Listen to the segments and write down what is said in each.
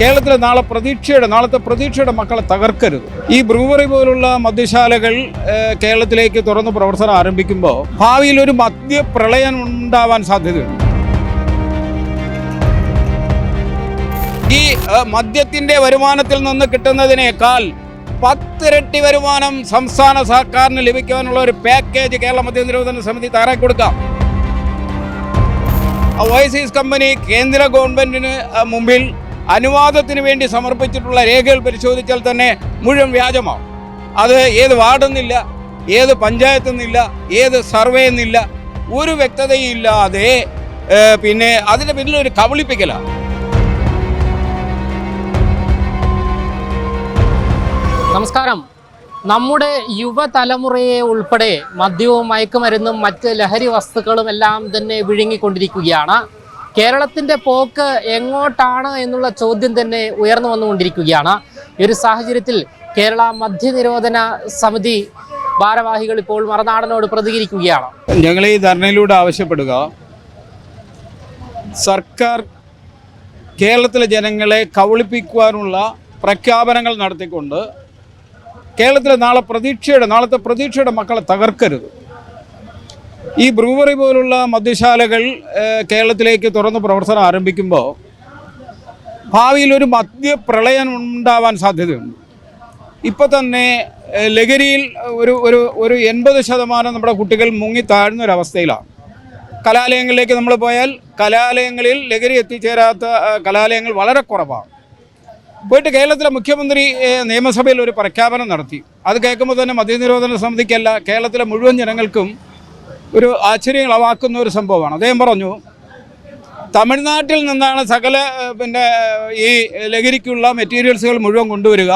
കേരളത്തിലെ നാളെ പ്രതീക്ഷയുടെ നാളത്തെ പ്രതീക്ഷയുടെ മക്കളെ തകർക്കരുത്. ഈ ബ്രൂവറി പോലുള്ള മദ്യശാലകൾ കേരളത്തിലേക്ക് തുറന്ന് പ്രവർത്തനം ആരംഭിക്കുമ്പോൾ ഭാവിയിൽ ഒരു മദ്യപ്രളയം ഉണ്ടാവാൻ സാധ്യതയുണ്ട്. ഈ മദ്യത്തിന്റെ വരുമാനത്തിൽ നിന്ന് കിട്ടുന്നതിനേക്കാൾ പത്തിരട്ടി വരുമാനം സംസ്ഥാന സർക്കാരിന് ലഭിക്കാനുള്ള ഒരു പാക്കേജ് കേരള മദ്യ നിരോധന സമിതി തയ്യാറാക്കി കൊടുക്കാം. ഓവർസീസ് കമ്പനി കേന്ദ്ര ഗവൺമെന്റിന് അഹ്, മുമ്പിൽ അനുവാദത്തിന് വേണ്ടി സമർപ്പിച്ചിട്ടുള്ള രേഖകൾ പരിശോധിച്ചാൽ തന്നെ മുഴുവൻ വ്യാജമാവും. അത് ഏത് വാർഡെന്നില്ല ഏത് പഞ്ചായത്ത് നിന്നില്ല ഏത് സർവേ എന്നില്ല ഒരു വ്യക്തതയും ഇല്ലാതെ ഏഹ്, പിന്നെ അതിന്റെ പിന്നിൽ ഒരു കബളിപ്പിക്കലാണ്. നമസ്കാരം. നമ്മുടെ യുവതലമുറയെ ഉൾപ്പെടെ മദ്യവും മയക്കുമരുന്നും മറ്റ് ലഹരി വസ്തുക്കളും എല്ലാം തന്നെ വിഴുങ്ങിക്കൊണ്ടിരിക്കുകയാണ്. കേരളത്തിന്റെ പോക്ക് എങ്ങോട്ടാണ് എന്നുള്ള ചോദ്യം തന്നെ ഉയർന്നു വന്നുകൊണ്ടിരിക്കുകയാണ്. ഈ ഒരു സാഹചര്യത്തിൽ കേരള മദ്യനിരോധന സമിതി ഭാരവാഹികൾ ഇപ്പോൾ മറനാടനോട് പ്രതികരിക്കുകയാണ്. ഞങ്ങൾ ഈ ധർണയിലൂടെ ആവശ്യപ്പെടുക. സർക്കാർ കേരളത്തിലെ ജനങ്ങളെ കവളിപ്പിക്കുവാനുള്ള പ്രഖ്യാപനങ്ങൾ നടത്തിക്കൊണ്ട് കേരളത്തിലെ നാളെ പ്രതീക്ഷയുടെ നാളത്തെ പ്രതീക്ഷയുടെ മക്കളെ തകർക്കരുത്. ഈ ബ്രൂവറി പോലുള്ള മദ്യശാലകൾ കേരളത്തിലേക്ക് തുറന്ന് പ്രവർത്തനം ആരംഭിക്കുമ്പോൾ ഭാവിയിൽ ഒരു മദ്യപ്രളയം ഉണ്ടാവാൻ സാധ്യതയുണ്ട്. ഇപ്പോൾ തന്നെ ലഹരിയിൽ ഒരു ഒരു ഒരു എൺപത് ശതമാനം നമ്മുടെ കുട്ടികൾ മുങ്ങി താഴ്ന്ന അവസ്ഥയിലാണ് കലാലയങ്ങളിലേക്ക് നമ്മൾ പോയാൽ കലാലയങ്ങളിൽ ലഹരി എത്തിച്ചേരാത്ത കലാലയങ്ങൾ വളരെ കുറവാണ്. പോയിട്ട് കേരളത്തിലെ മുഖ്യമന്ത്രി നിയമസഭയിൽ ഒരു പ്രഖ്യാപനം നടത്തി. അത് കേൾക്കുമ്പോൾ തന്നെ മദ്യനിരോധന സമിതിക്കല്ല കേരളത്തിലെ മുഴുവൻ ജനങ്ങൾക്കും ഒരു ആശ്ചര്യങ്ങളവാക്കുന്ന ഒരു സംഭവമാണ്. അദ്ദേഹം പറഞ്ഞു തമിഴ്നാട്ടിൽ നിന്നാണ് സകല പിന്നെ ഈ ലഹരിക്കുള്ള മെറ്റീരിയൽസുകൾ മുഴുവൻ കൊണ്ടുവരിക.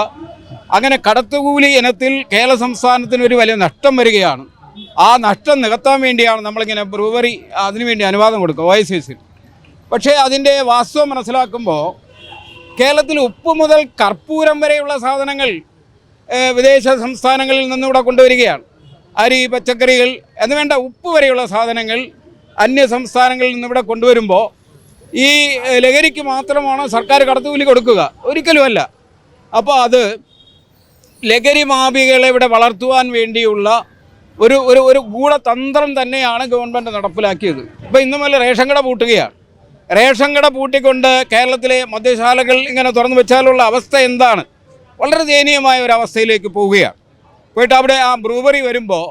അങ്ങനെ കടത്തുകൂലി ഇനത്തിൽ കേരള സംസ്ഥാനത്തിന് ഒരു വലിയ നഷ്ടം വരികയാണ്. ആ നഷ്ടം നികത്താൻ വേണ്ടിയാണ് നമ്മളിങ്ങനെ ബ്രൂവറി അതിനുവേണ്ടി അനുവാദം കൊടുക്കുക ഒ എസ് എസിൽ പക്ഷേ അതിന്റെ വാസ്തവം മനസ്സിലാക്കുമ്പോൾ കേരളത്തിൽ ഉപ്പ് മുതൽ കർപ്പൂരം വരെയുള്ള സാധനങ്ങൾ വിദേശ സംസ്ഥാനങ്ങളിൽ നിന്നിവിടെ കൊണ്ടുവരികയാണ്. അരി പച്ചക്കറികൾ എന്ന് വേണ്ട ഉപ്പ് വരെയുള്ള സാധനങ്ങൾ അന്യ സംസ്ഥാനങ്ങളിൽ നിന്ന് നിന്നിവിടെ കൊണ്ടുവരുമ്പോൾ ഈ ലഹരിക്ക് മാത്രമാണ് സർക്കാർ കടത്തുകൂലി കൊടുക്കുക? ഒരിക്കലുമല്ല അപ്പോൾ അത് ലഹരി മാപികളെ ഇവിടെ വളർത്തുവാൻ വേണ്ടിയുള്ള ഒരു ഒരു ഒരു ഗൂഢതന്ത്രം തന്നെയാണ് ഗവൺമെന്റ് നടപ്പിലാക്കിയത്. ഇപ്പോൾ ഇന്നും വല്ല റേഷൻ കട പൂട്ടുകയാണ്. റേഷൻ കട പൂട്ടിക്കൊണ്ട് കേരളത്തിലെ മദ്യശാലകൾ ഇങ്ങനെ തുറന്നു വെച്ചാലുള്ള അവസ്ഥ എന്താണ്? വളരെ ദയനീയമായ ഒരു അവസ്ഥയിലേക്ക് പോവുകയാണ്. പോയിട്ട് അവിടെ ആ ബ്രൂവറി വരുമ്പോൾ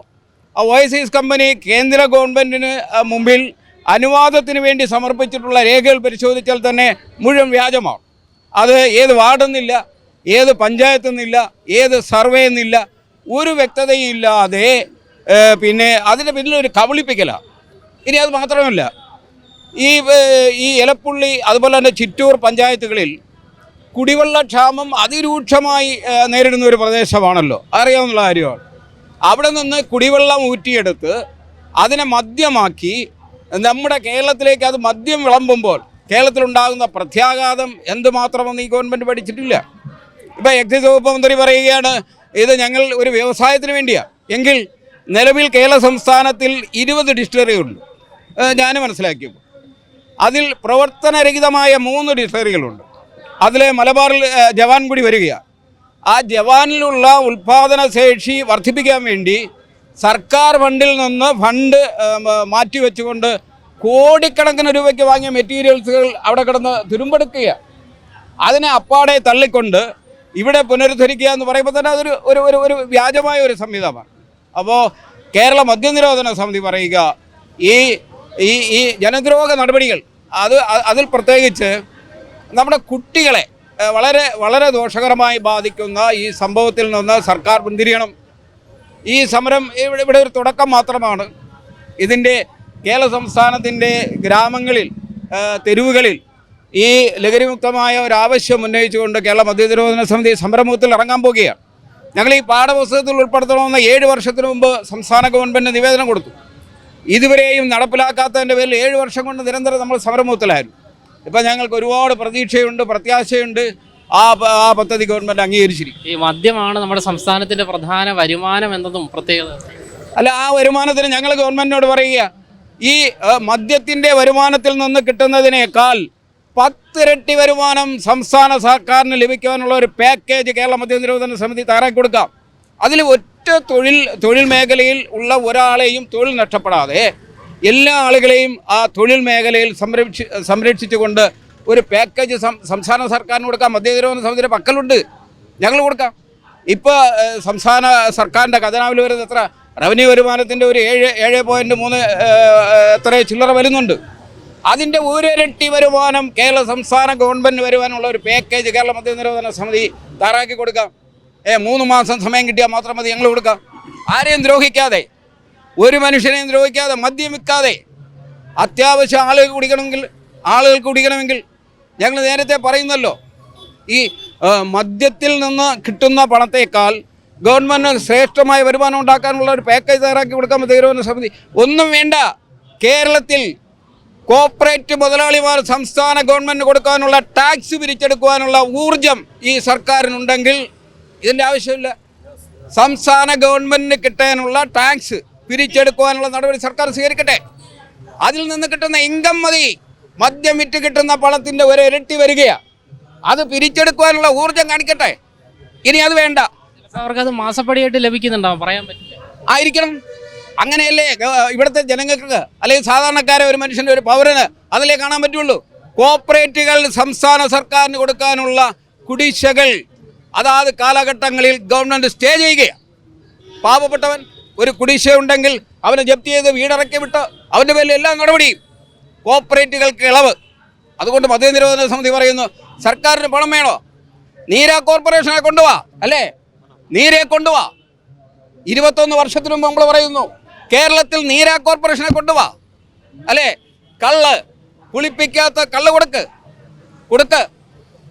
ആ ഓയസീസ് കമ്പനി കേന്ദ്ര ഗവൺമെന്റിന് മുമ്പിൽ അനുവാദത്തിന് വേണ്ടി സമർപ്പിച്ചിട്ടുള്ള രേഖകൾ പരിശോധിച്ചാൽ തന്നെ മുഴുവൻ വ്യാജമാണ്. അത് ഏത് വാർഡെന്നില്ല ഏത് പഞ്ചായത്ത് നിന്നില്ല ഏത് സർവേ എന്നില്ല ഒരു വ്യക്തതയും ഇല്ലാതെ പിന്നെ അതിന്റെ പിന്നിൽ ഒരു കബളിപ്പിക്കലാണ് ഇനി അത് മാത്രമല്ല ഈ ഈ ഇലപ്പുള്ളി അതുപോലെ തന്നെ ചിറ്റൂർ പഞ്ചായത്തുകളിൽ കുടിവെള്ളക്ഷാമം അതിരൂക്ഷമായി നേരിടുന്ന ഒരു പ്രദേശമാണല്ലോ. അറിയാവുന്ന കാര്യമാണ്. അവിടെ നിന്ന് കുടിവെള്ളം ഊറ്റിയെടുത്ത് അതിനെ മദ്യമാക്കി നമ്മുടെ കേരളത്തിലേക്ക് അത് മദ്യം വിളമ്പുമ്പോൾ കേരളത്തിലുണ്ടാകുന്ന പ്രത്യാഘാതം എന്തുമാത്രമെന്ന് ഈ ഗവൺമെന്റ് പഠിച്ചിട്ടില്ല. ഇപ്പോൾ എക്സൈസ് വകുപ്പ് മന്ത്രി പറയുകയാണ് ഇത് ഞങ്ങൾ ഒരു വ്യവസായത്തിന് വേണ്ടിയാണ് എങ്കിൽ നിലവിൽ കേരള സംസ്ഥാനത്തിൽ ഇരുപത് ഡിസ്റ്റിലറികളുണ്ട് ഞാൻ മനസ്സിലാക്കിയപ്പോൾ അതിൽ പ്രവർത്തനരഹിതമായ മൂന്ന് ഡിസ്റ്റിലറികളുണ്ട് അതിലെ മലബാറിൽ ജവാൻ കൂടി വരികയാണ് ആ ജവാനിലുള്ള ഉൽപാദന ശേഷി വർദ്ധിപ്പിക്കാൻ വേണ്ടി സർക്കാർ ഫണ്ടിൽ നിന്ന് ഫണ്ട് മാറ്റിവെച്ചുകൊണ്ട് കോടിക്കണക്കിന് രൂപയ്ക്ക് വാങ്ങിയ മെറ്റീരിയൽസുകൾ അവിടെ കിടന്ന് തുരുമ്പെടുക്കുകയാണ് അതിനെ അപ്പാടെ തള്ളിക്കൊണ്ട് ഇവിടെ പുനരുദ്ധരിക്കുക എന്ന് പറയുമ്പോൾ തന്നെ അതൊരു ഒരു ഒരു ഒരു വ്യാജമായ ഒരു സംവിധാനമാണ്. അപ്പോൾ കേരള മദ്യനിരോധന സമിതി പറയുക ഈ ഈ ഈ ജനദ്രോഹ നടപടികൾ അത് അതിൽ പ്രത്യേകിച്ച് നമ്മുടെ കുട്ടികളെ വളരെ വളരെ ദോഷകരമായി ബാധിക്കുന്ന ഈ സംഭവത്തിൽ നിന്ന് സർക്കാർ പിന്തിരിയണം. ഈ സമരം ഇവിടെ ഇവിടെ ഒരു തുടക്കം മാത്രമാണ്. ഇതിന്റെ കേരള സംസ്ഥാനത്തിന്റെ ഗ്രാമങ്ങളിൽ തെരുവുകളിൽ ഈ ലഹരിമുക്തമായ ഒരു ആവശ്യം ഉന്നയിച്ചുകൊണ്ട് കേരള മദ്യനിരോധന സമിതി സംരംഭത്തിൽ ഇറങ്ങാൻ പോകുകയാണ്. ഞങ്ങൾ ഈ പാഠപുസ്തകത്തിൽ ഉൾപ്പെടുത്തണമെന്ന് ഏഴ് വർഷത്തിന് മുമ്പ് സംസ്ഥാന ഗവൺമെന്റ് നിവേദനം കൊടുത്തു. ഇതുവരെയും നടപ്പിലാക്കാത്തതിന്റെ പേരിൽ ഏഴ് വർഷം കൊണ്ട് നിരന്തരം നമ്മൾ സമരമുഖത്തിലായിരുന്നു. ഇപ്പം ഞങ്ങൾക്ക് ഒരുപാട് പ്രതീക്ഷയുണ്ട് പ്രത്യാശയുണ്ട്. ആ ആ പദ്ധതി ഗവൺമെന്റ് അംഗീകരിച്ചിരിക്കും ഈ മദ്യമാണ് നമ്മുടെ സംസ്ഥാനത്തിന്റെ പ്രധാന വരുമാനം എന്നതും പ്രത്യേകത. അല്ല ആ വരുമാനത്തിന് ഞങ്ങൾ ഗവൺമെന്റിനോട് പറയുക ഈ മദ്യത്തിന്റെ വരുമാനത്തിൽ നിന്ന് കിട്ടുന്നതിനേക്കാൾ പത്തിരട്ടി വരുമാനം സംസ്ഥാന സർക്കാരിന് ലഭിക്കാനുള്ള ഒരു പാക്കേജ് കേരള മദ്യ നിരോധന സമിതി തയ്യാറാക്കി കൊടുക്കാം. അതിൽ ഒറ്റ തൊഴിൽ തൊഴിൽ മേഖലയിൽ ഉള്ള ഒരാളെയും തൊഴിൽ നഷ്ടപ്പെടാതെ എല്ലാ ആളുകളെയും ആ തൊഴിൽ മേഖലയിൽ സംരക്ഷി സംരക്ഷിച്ചുകൊണ്ട് ഒരു പാക്കേജ് സംസ്ഥാന സർക്കാരിന് കൊടുക്കാം മദ്യനിരോധന സമിതിയുടെ പക്കലുണ്ട്. ഞങ്ങൾ കൊടുക്കാം. ഇപ്പോൾ സംസ്ഥാന സർക്കാരിന്റെ ഖജനാവിൽ വരുന്നത് എത്ര റവന്യൂ വരുമാനത്തിന്റെ ഒരു ഏഴ് ഏഴ് പോയിന്റ് മൂന്ന് എത്ര ചില്ലറ വരുന്നുണ്ട്. അതിന്റെ ഒരിരട്ടി വരുമാനം കേരള സംസ്ഥാന ഗവൺമെന്റ് വരുവാനുള്ള ഒരു പാക്കേജ് കേരള മദ്യനിരോധന സമിതി തയ്യാറാക്കി കൊടുക്കാം. ഏ മൂന്ന് മാസം സമയം കിട്ടിയാൽ മാത്രം മതി ഞങ്ങൾ കൊടുക്കാം. ആരെയും ദ്രോഹിക്കാതെ ഒരു മനുഷ്യനെയും ദ്രോഹിക്കാതെ മദ്യം വിൽക്കാതെ അത്യാവശ്യം ആളുകൾ കുടിക്കണമെങ്കിൽ ആളുകൾ കുടിക്കണമെങ്കിൽ ഞങ്ങൾ നേരത്തെ പറയുന്നല്ലോ ഈ മദ്യത്തിൽ നിന്ന് കിട്ടുന്ന പണത്തേക്കാൾ ഗവൺമെന്റ് ശ്രേഷ്ഠമായ വരുമാനം ഉണ്ടാക്കാനുള്ള ഒരു പാക്കേജ് തയ്യാറാക്കി കൊടുക്കാൻ തീരുമാന സമിതി. ഒന്നും വേണ്ട. കേരളത്തിൽ കോർപ്പറേറ്റ് മുതലാളിമാർ സംസ്ഥാന ഗവൺമെന്റ് കൊടുക്കാനുള്ള ടാക്സ് പിരിച്ചെടുക്കുവാനുള്ള ഊർജം ഈ സർക്കാരിനുണ്ടെങ്കിൽ ഇതിന്റെ ആവശ്യമില്ല. സംസ്ഥാന ഗവൺമെന്റിന് കിട്ടാനുള്ള ടാക്സ് പിരിച്ചെടുക്കുവാനുള്ള നടപടി സർക്കാർ സ്വീകരിക്കട്ടെ. അതിൽ നിന്ന് കിട്ടുന്ന ഇൻകം മതി. മദ്യം വിറ്റ് കിട്ടുന്ന പണത്തിന്റെ ഒരു ഇരട്ടി വരികയാണ് അത് പിരിച്ചെടുക്കുവാനുള്ള ഊർജം കാണിക്കട്ടെ. ഇനി അത് വേണ്ട. അവർക്ക് അത് മാസപ്പടിയായിട്ട് ലഭിക്കുന്നുണ്ടോ? പറയാൻ പറ്റില്ല. ആയിരിക്കണം. അങ്ങനെയല്ലേ? ഇവിടുത്തെ ജനങ്ങൾക്ക് അല്ലെങ്കിൽ സാധാരണക്കാരെ ഒരു മനുഷ്യന്റെ ഒരു പൗരന് അതിലേ കാണാൻ പറ്റുള്ളൂ. കോപ്പറേറ്റുകൾ സംസ്ഥാന സർക്കാരിന് കൊടുക്കാനുള്ള കുടിശ്ശകൾ. അതാത് കാലഘട്ടങ്ങളിൽ ഗവൺമെന്റ് സ്റ്റേ ചെയ്യുകയാണ് പാവപ്പെട്ടവൻ ഒരു കുടിശ്ശ ഉണ്ടെങ്കിൽ അവനെ ജപ്തി ചെയ്ത് വീടിറക്കി വിട്ട് അവന്റെ പേരിൽ എല്ലാ നടപടിയും. കോർപ്പറേറ്റുകൾക്ക് ഇളവ്. അതുകൊണ്ട് മദ്യ നിരോധന സമിതി പറയുന്നു സർക്കാരിന് പണം വേണോ? നീര കോർപ്പറേഷനെ കൊണ്ടുവാ. അല്ലേ? നീരെ കൊണ്ടുവാ. ഇരുപത്തൊന്ന് വർഷത്തിന് മുമ്പ് നമ്മൾ പറയുന്നു കേരളത്തിൽ നീര കോർപ്പറേഷനെ കൊണ്ടുവാ. അല്ലേ? കള്ള്. കുളിപ്പിക്കാത്ത കള്ള് കൊടുക്ക്. കൊടുക്ക്.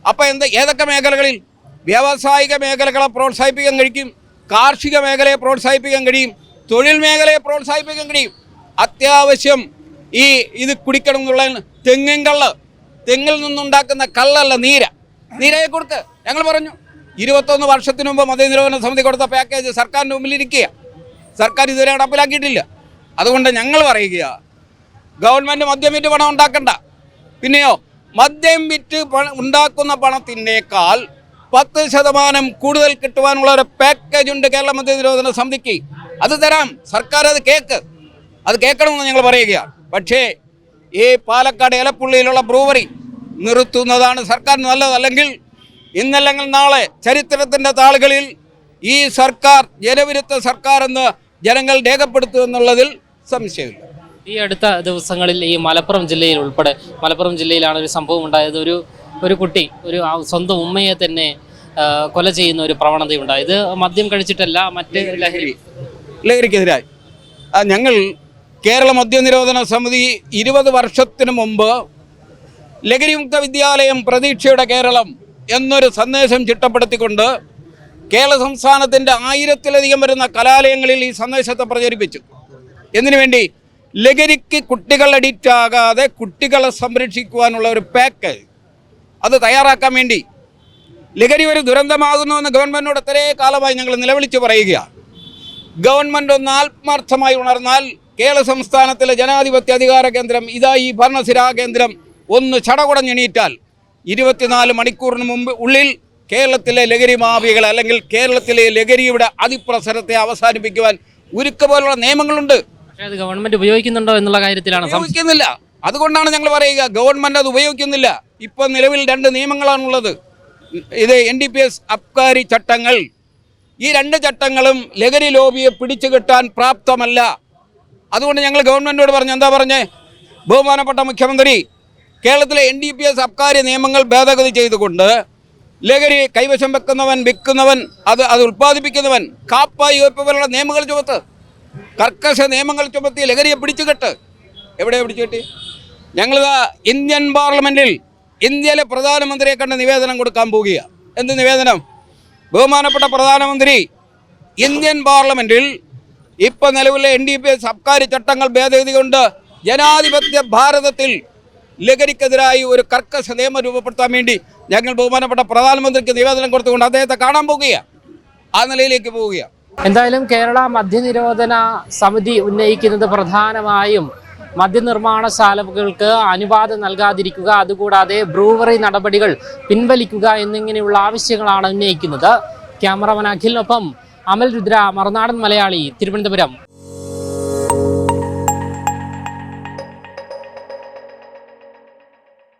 അപ്പോൾ എന്ത്? ഏതൊക്കെ മേഖലകളിൽ? വ്യാവസായിക മേഖലകളെ പ്രോത്സാഹിപ്പിക്കാൻ കഴിക്കും? കാർഷിക മേഖലയെ പ്രോത്സാഹിപ്പിക്കാൻ കഴിയും? തൊഴിൽ മേഖലയെ പ്രോത്സാഹിപ്പിക്കാൻ കഴിയും അത്യാവശ്യം ഈ ഇത് കുടിക്കണം എന്നുള്ള തെങ്ങിൻ കള്ള് തെങ്ങിൽ നിന്നുണ്ടാക്കുന്ന കള്ളല്ല നീര. നീരയെ കൊടുക്ക്. ഞങ്ങൾ പറഞ്ഞു ഇരുപത്തൊന്ന് വർഷത്തിന് മുമ്പ് മതനിരോധന സമിതി കൊടുത്ത പാക്കേജ് സർക്കാരിന്റെ മുമ്പിലിരിക്കുക സർക്കാർ ഇതുവരെ നടപ്പിലാക്കിയിട്ടില്ല. അതുകൊണ്ട് ഞങ്ങൾ പറയുക ഗവൺമെന്റ് മദ്യം വിറ്റ് പണം ഉണ്ടാക്കണ്ട. പിന്നെയോ മദ്യം വിറ്റ് ഉണ്ടാക്കുന്ന പണത്തിനേക്കാൾ പത്ത് ശതമാനം കൂടുതൽ കിട്ടുവാനുള്ള ഒരു പാക്കേജ് ഉണ്ട് കേരള മദ്യ നിരോധന സമിതിക്ക്. അത് തരാം. സർക്കാർ അത് കേക്ക്. അത് കേൾക്കണമെന്ന് ഞങ്ങൾ പറയുകയാണ് പക്ഷേ ഈ പാലക്കാട് ഏലപ്പുള്ളിയിലുള്ള ബ്രൂവറി നിർത്തുന്നതാണ് സർക്കാർ നല്ലതല്ലെങ്കിൽ ഇന്നല്ലെങ്കിൽ നാളെ ചരിത്രത്തിന്റെ താളുകളിൽ ഈ സർക്കാർ ജനവിരുദ്ധ സർക്കാർ എന്ന് ജനങ്ങൾ രേഖപ്പെടുത്തുമെന്നുള്ളതിൽ സംശയമില്ല. ഈ അടുത്ത ദിവസങ്ങളിൽ ഈ മലപ്പുറം ജില്ലയിൽ ഉൾപ്പെടെ മലപ്പുറം ജില്ലയിലാണ് ഒരു സംഭവം ഉണ്ടായത്. ഒരു ഒരു കുട്ടി ഒരു സ്വന്തം ഉമ്മയെ തന്നെ കൊല ചെയ്യുന്ന ഒരു പ്രവണതയുണ്ടായി. ഇത് മദ്യം കഴിച്ചിട്ടല്ല മറ്റ് ലഹരി ലഹരിക്കെതിരായി ഞങ്ങൾ കേരള മദ്യനിരോധന സമിതി ഇരുപത് വർഷത്തിന് മുമ്പ് ലഹരിമുക്ത വിദ്യാലയം പ്രതീക്ഷയുടെ കേരളം എന്നൊരു സന്ദേശം ചിട്ടപ്പെടുത്തിക്കൊണ്ട് കേരള സംസ്ഥാനത്തിന്റെ ആയിരത്തിലധികം വരുന്ന കലാലയങ്ങളിൽ ഈ സന്ദേശത്തെ പ്രചരിപ്പിച്ചു. എന്തിനു വേണ്ടി? ലഹരിക്ക് കുട്ടികൾ അഡിക്റ്റ് ആകാതെ കുട്ടികളെ സംരക്ഷിക്കുവാനുള്ള ഒരു പാക്കേജ് അത് തയ്യാറാക്കാൻ വേണ്ടി. ലഹരി ഒരു ദുരന്തമാകുന്നുവെന്ന് ഗവൺമെന്റിനോട് എത്രേ കാലമായി ഞങ്ങൾ നിലവിളിച്ച് പറയുകയാണ്. ഗവൺമെന്റ് ഒന്ന് ആത്മാർത്ഥമായി ഉണർന്നാൽ കേരള സംസ്ഥാനത്തിലെ ജനാധിപത്യ അധികാര കേന്ദ്രം ഇതാ ഈ ഭരണസിരാ കേന്ദ്രം ഒന്ന് ചടകുടഞ്ഞെണീറ്റാൽ ഇരുപത്തിനാല് മണിക്കൂറിന് മുമ്പ് ഉള്ളിൽ കേരളത്തിലെ ലഹരി മാഫിയകൾ അല്ലെങ്കിൽ കേരളത്തിലെ ലഹരിയുടെ അതിപ്രസരത്തെ അവസാനിപ്പിക്കുവാൻ ഉരുക്ക പോലുള്ള നിയമങ്ങളുണ്ട്. അത് ഗവൺമെന്റ് ഉപയോഗിക്കുന്നുണ്ടോ എന്നുള്ള കാര്യത്തിലാണ് ഉപയോഗിക്കുന്നില്ല. അതുകൊണ്ടാണ് ഞങ്ങൾ പറയുക ഗവൺമെന്റ് അത് ഉപയോഗിക്കുന്നില്ല. ഇപ്പൊ നിലവിൽ രണ്ട് നിയമങ്ങളാണുള്ളത്. ഇത് N D P S abkari ചട്ടങ്ങൾ ഈ രണ്ട് ചട്ടങ്ങളും ലഹരി ലോബിയെ പിടിച്ചു കിട്ടാൻ പ്രാപ്തമല്ല. അതുകൊണ്ട് ഞങ്ങൾ ഗവൺമെന്റോട് പറഞ്ഞു എന്താ പറഞ്ഞേ? ബഹുമാനപ്പെട്ട മുഖ്യമന്ത്രി കേരളത്തിലെ N D P S abkari നിയമങ്ങൾ ഭേദഗതി ചെയ്തുകൊണ്ട് ലഹരി കൈവശം വെക്കുന്നവൻ വിൽക്കുന്നവൻ അത് അത് ഉൽപ്പാദിപ്പിക്കുന്നവൻ കാപ്പായി വെപ്പ് പോലുള്ള നിയമങ്ങൾ ചുമത്ത് കർക്കശ നിയമങ്ങൾ ചുമത്തി ലഹരിയെ പിടിച്ചു പിടിച്ചുകെട്ട് എവിടെ പിടിച്ചുകെട്ടി ഞങ്ങളിതാ ഇന്ത്യൻ പാർലമെന്റിൽ ഇന്ത്യയിലെ പ്രധാനമന്ത്രിയെ കണ്ട് നിവേദനം കൊടുക്കാൻ പോവുകയാണ് എന്ത് നിവേദനം? ബഹുമാനപ്പെട്ട പ്രധാനമന്ത്രി ഇന്ത്യൻ പാർലമെന്റിൽ ഇപ്പം നിലവിലെ എൻ ഡി പി സർക്കാർ ചട്ടങ്ങൾ ഭേദഗതി കൊണ്ട് ജനാധിപത്യ ഭാരതത്തിൽ ലഹരിക്കെതിരായി ഒരു കർക്കശ നിയമം രൂപപ്പെടുത്താൻ വേണ്ടി ഞങ്ങൾ ബഹുമാനപ്പെട്ട പ്രധാനമന്ത്രിക്ക് നിവേദനം കൊടുത്തുകൊണ്ട് അദ്ദേഹത്തെ കാണാൻ പോവുകയാണ് ആ നിലയിലേക്ക് പോവുകയാണ് എന്തായാലും കേരള മദ്യനിരോധന സമിതി ഉന്നയിക്കുന്നത് പ്രധാനമായും മദ്യനിർമ്മാണശാലകൾക്ക് അനുവാദം നൽകാതിരിക്കുക അതുകൂടാതെ ബ്രൂവറി നടപടികൾ പിൻവലിക്കുക എന്നിങ്ങനെയുള്ള ആവശ്യങ്ങളാണ് ഉന്നയിക്കുന്നത്. ക്യാമറമാൻ അഖിലിനൊപ്പം അമൽ രുദ്ര മറുനാടൻ മലയാളി തിരുവനന്തപുരം.